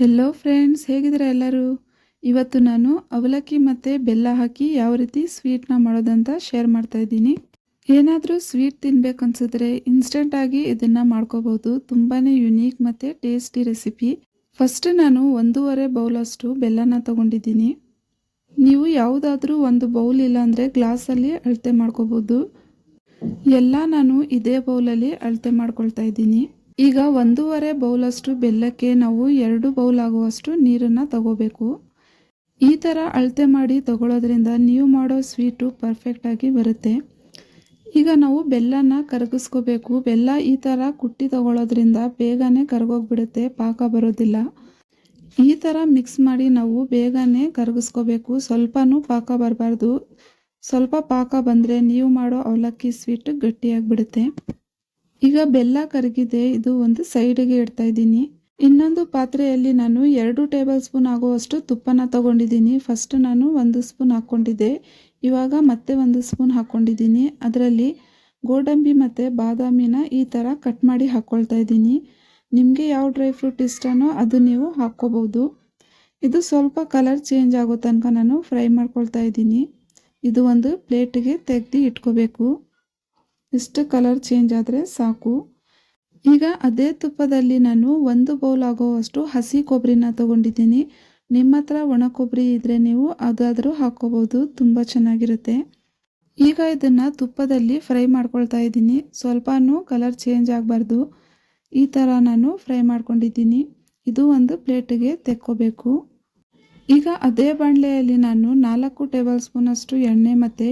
Hello friends ಹೇಗಿದ್ದೀರಾ ಎಲ್ಲರೂ? ಇವತ್ತು ನಾನು ಅವಲಕ್ಕಿ ಮತ್ತು ಬೆಲ್ಲ ಹಾಕಿ ಯಾವ ರೀತಿ ಸ್ವೀಟ್ನ ಮಾಡೋದಂತ ಶೇರ್ ಮಾಡ್ತಾ ಇದ್ದೀನಿ. ಏನಾದರೂ ಸ್ವೀಟ್ ತಿನ್ನಬೇಕು ಅನ್ಸಿದ್ರೆ ಇನ್ಸ್ಟೆಂಟಾಗಿ ಇದನ್ನು ಮಾಡ್ಕೋಬೋದು ತುಂಬಾ ಯುನೀಕ್ ಮತ್ತು ಟೇಸ್ಟಿ ರೆಸಿಪಿ ಫಸ್ಟ್ ನಾನು ಒಂದೂವರೆ ಬೌಲಷ್ಟು ಬೆಲ್ಲನ ತಗೊಂಡಿದ್ದೀನಿ. ನೀವು ಯಾವುದಾದ್ರೂ ಒಂದು ಬೌಲ್ ಇಲ್ಲಾಂದರೆ ಗ್ಲಾಸಲ್ಲಿ ಅಳತೆ ಮಾಡ್ಕೋಬೋದು ಎಲ್ಲ ನಾನು ಇದೇ ಬೌಲಲ್ಲಿ ಅಳತೆ ಮಾಡ್ಕೊಳ್ತಾ ಇದ್ದೀನಿ. ಈಗ ಒಂದೂವರೆ ಬೌಲಷ್ಟು ಬೆಲ್ಲಕ್ಕೆ ನಾವು ಎರಡು ಬೌಲ್ ಆಗುವಷ್ಟು ನೀರನ್ನು ತಗೋಬೇಕು. ಈ ಥರ ಅಳತೆ ಮಾಡಿ ತಗೊಳ್ಳೋದ್ರಿಂದ ನೀವು ಮಾಡೋ ಸ್ವೀಟು ಪರ್ಫೆಕ್ಟಾಗಿ ಬರುತ್ತೆ. ಈಗ ನಾವು ಬೆಲ್ಲನ ಕರಗಿಸ್ಕೋಬೇಕು. ಬೆಲ್ಲ ಈ ಥರ ಕುಟ್ಟಿ ತಗೊಳ್ಳೋದ್ರಿಂದ ಬೇಗನೆ ಕರಗೋಗ್ಬಿಡುತ್ತೆ. ಪಾಕ ಬರೋದಿಲ್ಲ. ಈ ಥರ ಮಿಕ್ಸ್ ಮಾಡಿ ನಾವು ಬೇಗನೆ ಕರಗಿಸ್ಕೋಬೇಕು. ಸ್ವಲ್ಪನೂ ಪಾಕ ಬರಬಾರ್ದು. ಸ್ವಲ್ಪ ಪಾಕ ಬಂದರೆ ನೀವು ಮಾಡೋ ಅವಲಕ್ಕಿ ಸ್ವೀಟ್ ಗಟ್ಟಿಯಾಗಿಬಿಡುತ್ತೆ. ಈಗ ಬೆಲ್ಲ ಕರಗಿದೆ, ಇದು ಒಂದು ಸೈಡಿಗೆ ಇಡ್ತಾ ಇದ್ದೀನಿ. ಇನ್ನೊಂದು ಪಾತ್ರೆಯಲ್ಲಿ ನಾನು ಎರಡು ಟೇಬಲ್ ಸ್ಪೂನ್ ಆಗುವಷ್ಟು ತುಪ್ಪನ ತಗೊಂಡಿದ್ದೀನಿ. ಫಸ್ಟ್ ನಾನು ಒಂದು ಸ್ಪೂನ್ ಹಾಕ್ಕೊಂಡಿದ್ದೆ. ಇವಾಗ ಮತ್ತೆ ಒಂದು ಸ್ಪೂನ್ ಹಾಕ್ಕೊಂಡಿದ್ದೀನಿ. ಅದರಲ್ಲಿ ಗೋಡಂಬಿ ಮತ್ತು ಬಾದಾಮಿನ ಈ ಥರ ಕಟ್ ಮಾಡಿ ಹಾಕ್ಕೊಳ್ತಾ ಇದ್ದೀನಿ. ನಿಮಗೆ ಯಾವ ಡ್ರೈ ಫ್ರೂಟ್ ಇಷ್ಟನೋ ಅದು ನೀವು ಹಾಕ್ಕೋಬೋದು. ಇದು ಸ್ವಲ್ಪ ಕಲರ್ ಚೇಂಜ್ ಆಗೋ ತನಕ ನಾನು ಫ್ರೈ ಮಾಡ್ಕೊಳ್ತಾ ಇದ್ದೀನಿ. ಇದು ಒಂದು ಪ್ಲೇಟಿಗೆ ತೆಗೆದು ಇಟ್ಕೋಬೇಕು. ಇಷ್ಟು ಕಲರ್ ಚೇಂಜ್ ಆದರೆ ಸಾಕು. ಈಗ ಅದೇ ತುಪ್ಪದಲ್ಲಿ ನಾನು ಒಂದು ಬೌಲ್ ಆಗೋವಷ್ಟು ಹಸಿ ಕೊಬ್ಬರಿನ ತಗೊಂಡಿದ್ದೀನಿ. ನಿಮ್ಮ ಹತ್ರ ಒಣ ಕೊಬ್ಬರಿ ಇದ್ದರೆ ನೀವು ಅದಾದರೂ ಹಾಕ್ಕೋಬೋದು ತುಂಬ ಚೆನ್ನಾಗಿರುತ್ತೆ. ಈಗ ಇದನ್ನು ತುಪ್ಪದಲ್ಲಿ ಫ್ರೈ ಮಾಡ್ಕೊಳ್ತಾ ಇದ್ದೀನಿ. ಸ್ವಲ್ಪನೂ ಕಲರ್ ಚೇಂಜ್ ಆಗಬಾರ್ದು. ಈ ಥರ ನಾನು ಫ್ರೈ ಮಾಡ್ಕೊಂಡಿದ್ದೀನಿ. ಇದು ಒಂದು ಪ್ಲೇಟಿಗೆ ತೆಕ್ಕೋಬೇಕು. ಈಗ ಅದೇ ಬಾಣಲೆಯಲ್ಲಿ ನಾನು ನಾಲ್ಕು ಟೇಬಲ್ ಸ್ಪೂನಷ್ಟು ಎಣ್ಣೆ ಮತ್ತು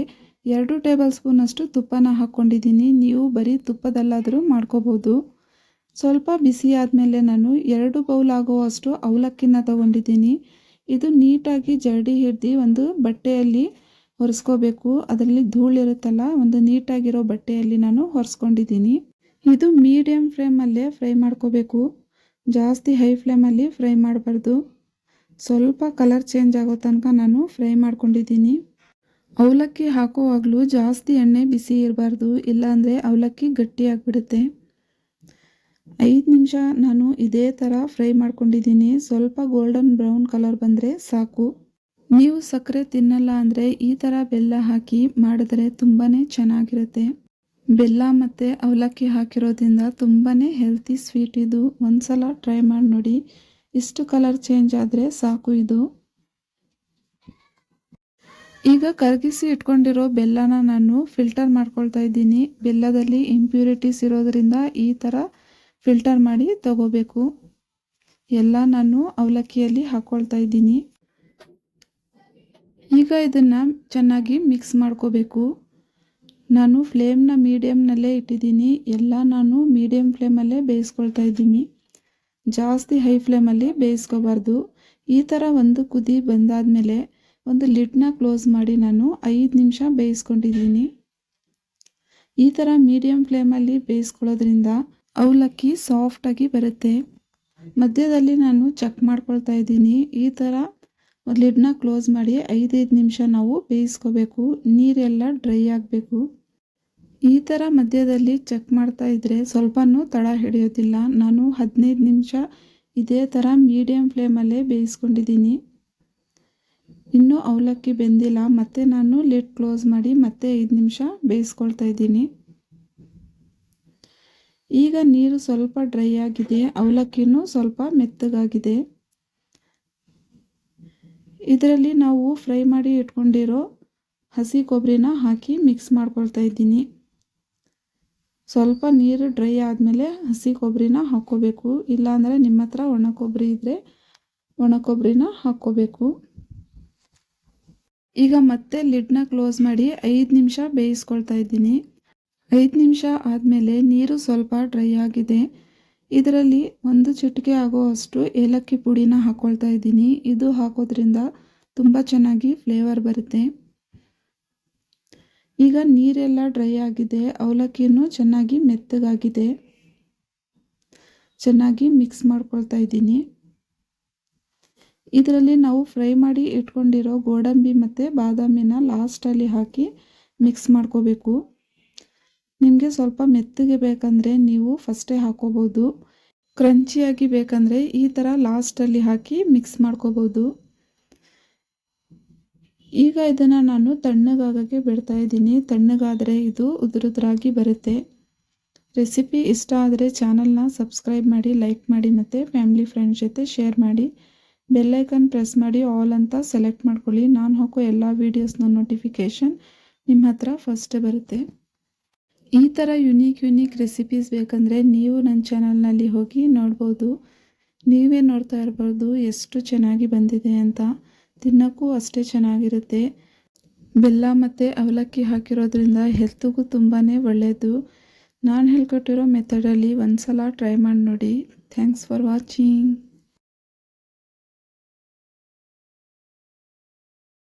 ಎರಡು ಟೇಬಲ್ ಸ್ಪೂನಷ್ಟು ತುಪ್ಪನ ಹಾಕ್ಕೊಂಡಿದ್ದೀನಿ. ನೀವು ಬರೀ ತುಪ್ಪದಲ್ಲಾದರೂ ಮಾಡ್ಕೋಬೋದು. ಸ್ವಲ್ಪ ಬಿಸಿ ಆದಮೇಲೆ ನಾನು ಎರಡು ಬೌಲ್ ಆಗುವಷ್ಟು ಅವಲಕ್ಕಿನ ತಗೊಂಡಿದ್ದೀನಿ. ಇದು ನೀಟಾಗಿ ಜರಡಿ ಹಿಡ್ದು ಒಂದು ಬಟ್ಟೆಯಲ್ಲಿ ಒರೆಸ್ಕೋಬೇಕು. ಅದರಲ್ಲಿ ಧೂಳಿರುತ್ತಲ್ಲ ಒಂದು ನೀಟಾಗಿರೋ ಬಟ್ಟೆಯಲ್ಲಿ ನಾನು ಒರೆಸ್ಕೊಂಡಿದ್ದೀನಿ. ಇದು ಮೀಡಿಯಮ್ ಫ್ಲೇಮಲ್ಲೇ ಫ್ರೈ ಮಾಡ್ಕೋಬೇಕು. ಜಾಸ್ತಿ ಹೈ ಫ್ಲೇಮಲ್ಲಿ ಫ್ರೈ ಮಾಡಬಾರ್ದು. ಸ್ವಲ್ಪ ಕಲರ್ ಚೇಂಜ್ ಆಗೋ ತನಕ ನಾನು ಫ್ರೈ ಮಾಡ್ಕೊಂಡಿದ್ದೀನಿ. ಅವಲಕ್ಕಿ ಹಾಕುವಾಗಲೂ ಜಾಸ್ತಿ ಎಣ್ಣೆ ಬಿಸಿ ಇರಬಾರ್ದು, ಇಲ್ಲಾಂದರೆ ಅವಲಕ್ಕಿ ಗಟ್ಟಿಯಾಗಿಬಿಡುತ್ತೆ ಐದು ನಿಮಿಷ ನಾನು ಇದೇ ಥರ ಫ್ರೈ ಮಾಡ್ಕೊಂಡಿದ್ದೀನಿ. ಸ್ವಲ್ಪ ಗೋಲ್ಡನ್ ಬ್ರೌನ್ ಕಲರ್ ಬಂದರೆ ಸಾಕು. ನೀವು ಸಕ್ಕರೆ ತಿನ್ನಲ್ಲ ಅಂದರೆ ಈ ಥರ ಬೆಲ್ಲ ಹಾಕಿ ಮಾಡಿದ್ರೆ ತುಂಬಾ ಚೆನ್ನಾಗಿರುತ್ತೆ. ಬೆಲ್ಲ ಮತ್ತು ಅವಲಕ್ಕಿ ಹಾಕಿರೋದ್ರಿಂದ ತುಂಬಾ ಹೆಲ್ತಿ ಸ್ವೀಟ್ ಇದು. ಒಂದು ಸಲ ಟ್ರೈ ಮಾಡಿ ನೋಡಿ. ಇಷ್ಟು ಕಲರ್ ಚೇಂಜ್ ಆದರೆ ಸಾಕು ಇದು. ಈಗ ಕರಗಿಸಿ ಇಟ್ಕೊಂಡಿರೋ ಬೆಲ್ಲನ ನಾನು ಫಿಲ್ಟರ್ ಮಾಡ್ಕೊಳ್ತಾ ಇದ್ದೀನಿ. ಬೆಲ್ಲದಲ್ಲಿ ಇಂಪ್ಯೂರಿಟೀಸ್ ಇರೋದರಿಂದ ಈ ಥರ ಫಿಲ್ಟರ್ ಮಾಡಿ ತಗೋಬೇಕು. ಎಲ್ಲ ನಾನು ಅವಲಕ್ಕಿಯಲ್ಲಿ ಹಾಕ್ಕೊಳ್ತಾ ಇದ್ದೀನಿ. ಈಗ ಇದನ್ನು ಚೆನ್ನಾಗಿ ಮಿಕ್ಸ್ ಮಾಡ್ಕೋಬೇಕು. ನಾನು ಫ್ಲೇಮ್ನ ಮೀಡಿಯಮ್ನಲ್ಲೇ ಇಟ್ಟಿದ್ದೀನಿ. ಎಲ್ಲ ನಾನು ಮೀಡಿಯಮ್ ಫ್ಲೇಮಲ್ಲೇ ಬೇಯಿಸ್ಕೊಳ್ತಾ ಇದ್ದೀನಿ. ಜಾಸ್ತಿ ಹೈ ಫ್ಲೇಮಲ್ಲಿ ಬೇಯಿಸ್ಕೋಬಾರ್ದು. ಈ ಥರ ಒಂದು ಕುದಿ ಬಂದಾದಮೇಲೆ ಒಂದು ಲಿಡ್ನ ಕ್ಲೋಸ್ ಮಾಡಿ ನಾನು ಐದು ನಿಮಿಷ ಬೇಯಿಸ್ಕೊಂಡಿದ್ದೀನಿ. ಈ ಥರ ಮೀಡಿಯಮ್ ಫ್ಲೇಮಲ್ಲಿ ಬೇಯಿಸ್ಕೊಳ್ಳೋದ್ರಿಂದ ಅವಲಕ್ಕಿ ಸಾಫ್ಟಾಗಿ ಬರುತ್ತೆ. ಮಧ್ಯದಲ್ಲಿ ನಾನು ಚೆಕ್ ಮಾಡ್ಕೊಳ್ತಾ ಇದ್ದೀನಿ. ಈ ಥರ ಲಿಡ್ನ ಕ್ಲೋಸ್ ಮಾಡಿ ಐದೈದು ನಿಮಿಷ ನಾವು ಬೇಯಿಸ್ಕೋಬೇಕು. ನೀರೆಲ್ಲ ಡ್ರೈ ಆಗಬೇಕು. ಈ ಥರ ಮಧ್ಯದಲ್ಲಿ ಚೆಕ್ ಮಾಡ್ತಾ ಇದ್ದರೆ ಸ್ವಲ್ಪನೂ ತಡ ಹಿಡಿಯೋದಿಲ್ಲ. ನಾನು ಹದಿನೈದು ನಿಮಿಷ ಇದೇ ಥರ ಮೀಡಿಯಮ್ ಫ್ಲೇಮಲ್ಲೇ ಬೇಯಿಸ್ಕೊಂಡಿದ್ದೀನಿ. ಇನ್ನೂ ಅವಲಕ್ಕಿ ಬೆಂದಿಲ್ಲ. ಮತ್ತೆ ನಾನು ಲಿಡ್ ಕ್ಲೋಸ್ ಮಾಡಿ ಮತ್ತೆ ಐದು ನಿಮಿಷ ಬೇಯಿಸ್ಕೊಳ್ತಾ ಇದ್ದೀನಿ. ಈಗ ನೀರು ಸ್ವಲ್ಪ ಡ್ರೈ ಆಗಿದೆ. ಅವಲಕ್ಕಿನೂ ಸ್ವಲ್ಪ ಮೆತ್ತಗಾಗಿದೆ. ಇದರಲ್ಲಿ ನಾವು ಫ್ರೈ ಮಾಡಿ ಇಟ್ಕೊಂಡಿರೋ ಹಸಿ ಕೊಬ್ಬರಿನ ಹಾಕಿ ಮಿಕ್ಸ್ ಮಾಡ್ಕೊಳ್ತಾ ಇದ್ದೀನಿ. ಸ್ವಲ್ಪ ನೀರು ಡ್ರೈ ಆದಮೇಲೆ ಹಸಿ ಕೊಬ್ಬರಿನ ಹಾಕ್ಕೋಬೇಕು. ಇಲ್ಲಾಂದರೆ ನಿಮ್ಮ ಹತ್ರ ಒಣ ಕೊಬ್ಬರಿ ಇದ್ದರೆ ಒಣ ಕೊಬ್ಬರಿನ ಹಾಕ್ಕೋಬೇಕು. ಈಗ ಮತ್ತೆ ಲಿಡ್ನ ಕ್ಲೋಸ್ ಮಾಡಿ ಐದು ನಿಮಿಷ ಬೇಯಿಸ್ಕೊಳ್ತಾ ಇದ್ದೀನಿ. ಐದು ನಿಮಿಷ ಆದಮೇಲೆ ನೀರು ಸ್ವಲ್ಪ ಡ್ರೈ ಆಗಿದೆ. ಇದರಲ್ಲಿ ಒಂದು ಚಿಟಿಕೆ ಆಗುವಷ್ಟು ಏಲಕ್ಕಿ ಪುಡಿನ ಹಾಕ್ಕೊಳ್ತಾ ಇದ್ದೀನಿ. ಇದು ಹಾಕೋದ್ರಿಂದ ತುಂಬ ಚೆನ್ನಾಗಿ ಫ್ಲೇವರ್ ಬರುತ್ತೆ. ಈಗ ನೀರೆಲ್ಲ ಡ್ರೈ ಆಗಿದೆ. ಅವಲಕ್ಕಿನೂ ಚೆನ್ನಾಗಿ ಮೆತ್ತಗಾಗಿದೆ. ಚೆನ್ನಾಗಿ ಮಿಕ್ಸ್ ಮಾಡ್ಕೊಳ್ತಾ ಇದ್ದೀನಿ. ಇದರಲ್ಲಿ ನಾವು ಫ್ರೈ ಮಾಡಿ ಇಟ್ಕೊಂಡಿರೋ ಗೋಡಂಬಿ ಮತ್ತು ಬಾದಾಮಿನ ಲಾಸ್ಟಲ್ಲಿ ಹಾಕಿ ಮಿಕ್ಸ್ ಮಾಡ್ಕೋಬೇಕು. ನಿಮಗೆ ಸ್ವಲ್ಪ ಮೆತ್ತಗೆ ಬೇಕಂದರೆ ನೀವು ಫಸ್ಟೇ ಹಾಕೋಬೋದು. ಕ್ರಂಚಿಯಾಗಿ ಬೇಕಂದರೆ ಈ ಥರ ಲಾಸ್ಟಲ್ಲಿ ಹಾಕಿ ಮಿಕ್ಸ್ ಮಾಡ್ಕೋಬೋದು. ಈಗ ಇದನ್ನು ನಾನು ತಣ್ಣಗಾಗೋಕ್ಕೆ ಬಿಡ್ತಾ ಇದ್ದೀನಿ. ತಣ್ಣಗಾದರೆ ಇದು ಉದುರುದ್ರಾಗಿ ಬರುತ್ತೆ. ರೆಸಿಪಿ ಇಷ್ಟ ಆದರೆ ಚಾನಲ್ನ ಸಬ್ಸ್ಕ್ರೈಬ್ ಮಾಡಿ ಲೈಕ್ ಮಾಡಿ ಮತ್ತು ಫ್ಯಾಮಿಲಿ ಫ್ರೆಂಡ್ಸ್ ಜೊತೆ ಶೇರ್ ಮಾಡಿ. ಬೆಲ್ಲೈಕನ್ ಪ್ರೆಸ್ ಮಾಡಿ ಆಲ್ ಅಂತ ಸೆಲೆಕ್ಟ್ ಮಾಡ್ಕೊಳ್ಳಿ. ನಾನು ಹಾಕೋ ಎಲ್ಲ ವೀಡಿಯೋಸ್ನ ನೋಟಿಫಿಕೇಷನ್ ನಿಮ್ಮ ಹತ್ರ ಫಸ್ಟ್ ಬರುತ್ತೆ. ಈ ಥರ ಯುನೀಕ್ ಯುನೀಕ್ ರೆಸಿಪೀಸ್ ಬೇಕಂದರೆ ನೀವು ನನ್ನ ಚಾನಲ್ನಲ್ಲಿ ಹೋಗಿ ನೋಡ್ಬೋದು. ನೀವೇ ನೋಡ್ತಾ ಇರ್ಬೋದು ಎಷ್ಟು ಚೆನ್ನಾಗಿ ಬಂದಿದೆ ಅಂತ. ತಿನ್ನೋಕ್ಕೂ ಅಷ್ಟೇ ಚೆನ್ನಾಗಿರುತ್ತೆ. ಬೆಲ್ಲ ಮತ್ತು ಅವಲಕ್ಕಿ ಹಾಕಿರೋದ್ರಿಂದ ಹೆಲ್ತ್ಗೂ ತುಂಬಾ ಒಳ್ಳೆಯದು ನಾನು ಹೇಳ್ಕೊಟ್ಟಿರೋ ಮೆಥಡಲ್ಲಿ ಒಂದು ಸಲ ಟ್ರೈ ಮಾಡಿ ನೋಡಿ. Thanks for watching